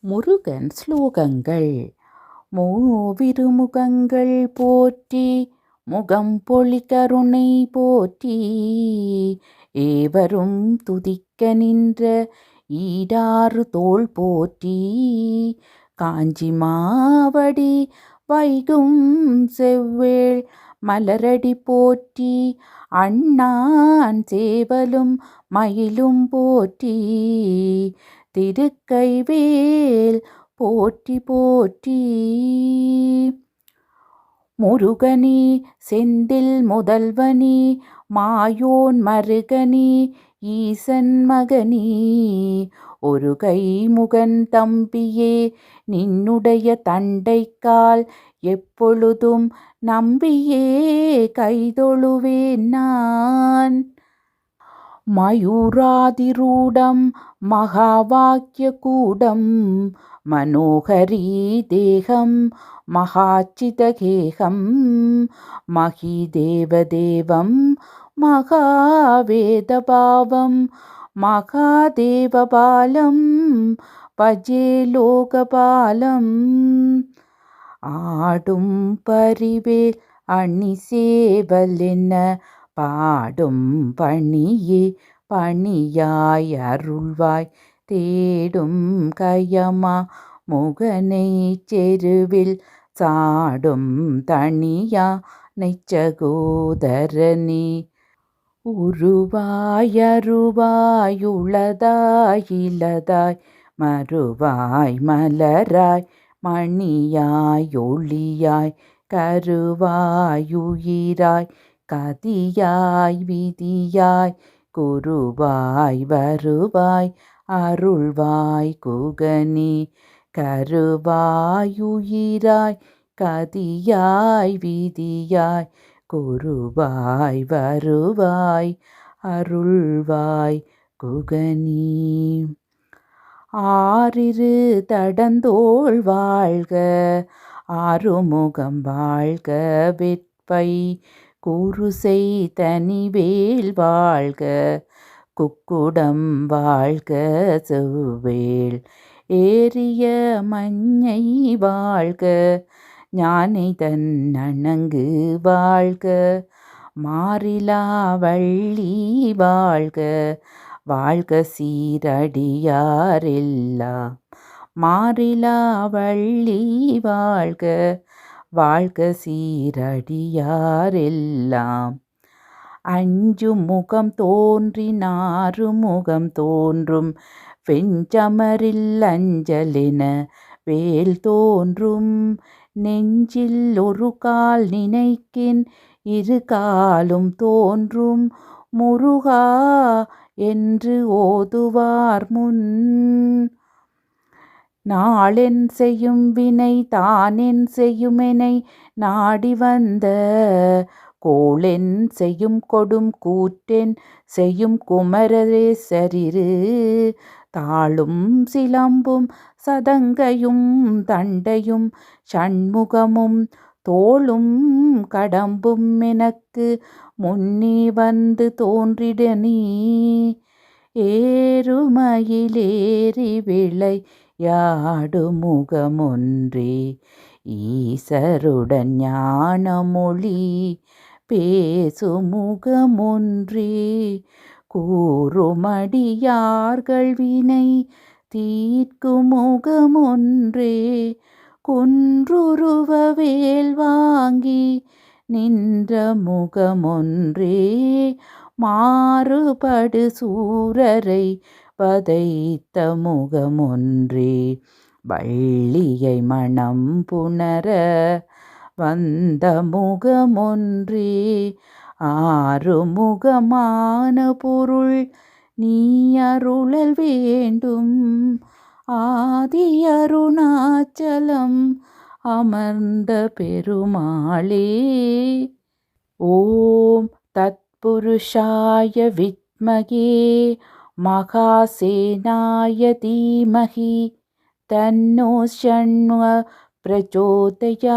முருகன் ஸ்லோகங்கள். மூவிருமுகங்கள் போற்றி முகம் பொழி கருணை போற்றி. ஏவரும் துதிக்க நின்ற ஈடாறு தோல் போற்றி. காஞ்சி மாவடி வைகும் செவ்வேள் மலரடி போற்றி. அண்ணான் சேவலும் மயிலும் போற்றி. திருக்கைவேல் போற்றி போற்றி. முருகனி செந்தில் முதல்வனி மாயோன் மருகனி ஈசன் மகனி ஒரு கை முகன் தம்பியே நின்னுடைய தண்டைக்கால் எப்பொழுதும் நம்பியே கைதொழுவேன் நான். மயூராதிரூடம் மகாவாக்கியகூடம் मनोहरी देहं महाचितगेहं महीदेवदेवं महावेदभावं महादेवबालं பஜே லோகபாலம் ஆடும் பரிவேல் அணி சேவல் என்ன பாடும் பணியே பணியாய் அருள்வாய். தேடும் கயமா முகனை செருவில் சாடும் தனியா நெச்சகோதரனி உருவாயருவாயுளதாய் இளதாய் மறுவாய் மலராய் மணியாய் ஒளியாய் கருவாயுயிராய் கதியாய் விதியாய் குருவாய் வருவாய் அருள்வாய் குகனி கருவாயுயிராய் கதியாய் விதியாய் குருவாய் வருவாய் அருள்வாய் குகனி. ஆறிரு தடந்தோள் வாழ்க ஆறுமுகம் வாழ்க வெற்பை கூறுசை தனிவேல் வாழ்க குக்குடம் வாழ்க செவ்வேள். ஏறிய மஞ்சை வாழ்க ஞானை தன் அணங்கு வாழ்க. மாறிலா வள்ளி வாழ்க வாழ்க சீரடியாரெல்லாம். மாறிலா வள்ளி வாழ்க வாழ்க சீரடியாரெல்லாம். அஞ்சு முகம் தோன்றினாறு முகம் தோன்றும். வெஞ்சமரில் அஞ்சலென வேல் தோன்றும். நெஞ்சில் ஒரு கால் நினைக்கின் இரு காலும் தோன்றும். முருகா என்று ஓதுவார் முன். நாளென் செய்யும் வினை தானென் செய்யுமெனை நாடி வந்த கோளென் செய்யும் கொடும் கூற்றென் செய்யும் குமரரே குமரரேசரிரு தாளும் சிலம்பும் சதங்கையும் தண்டையும் சண்முகமும் தோளும் கடம்பும் எனக்கு முன்னே வந்து தோன்றிட நீ. ஏறுமயிலேறி விளை யாடு முகமொன்றே ஈசருடன் ஞானமொழி பேசுமுகமொன்றே. கூறுமடியார்கள் வினை தீர்க்கும் முகமொன்றே குன்றுருவ வேல் வாங்கி நின்ற முகமொன்றே. மாறுபடு சூரரை பதைத்த முகமொன்றே. வள்ளியை மனம் புணர வந்த முகமொன்றே. ஆறுமுகமான பொருள் நீ அருளல் வேண்டும். ஆதி அருணாச்சலம் அமர்ந்த பெருமாளே. ஓம் தத்புருஷாய வித்மகே. महासेनाय धीमहि तन्नो शण्व प्रचोदयात्।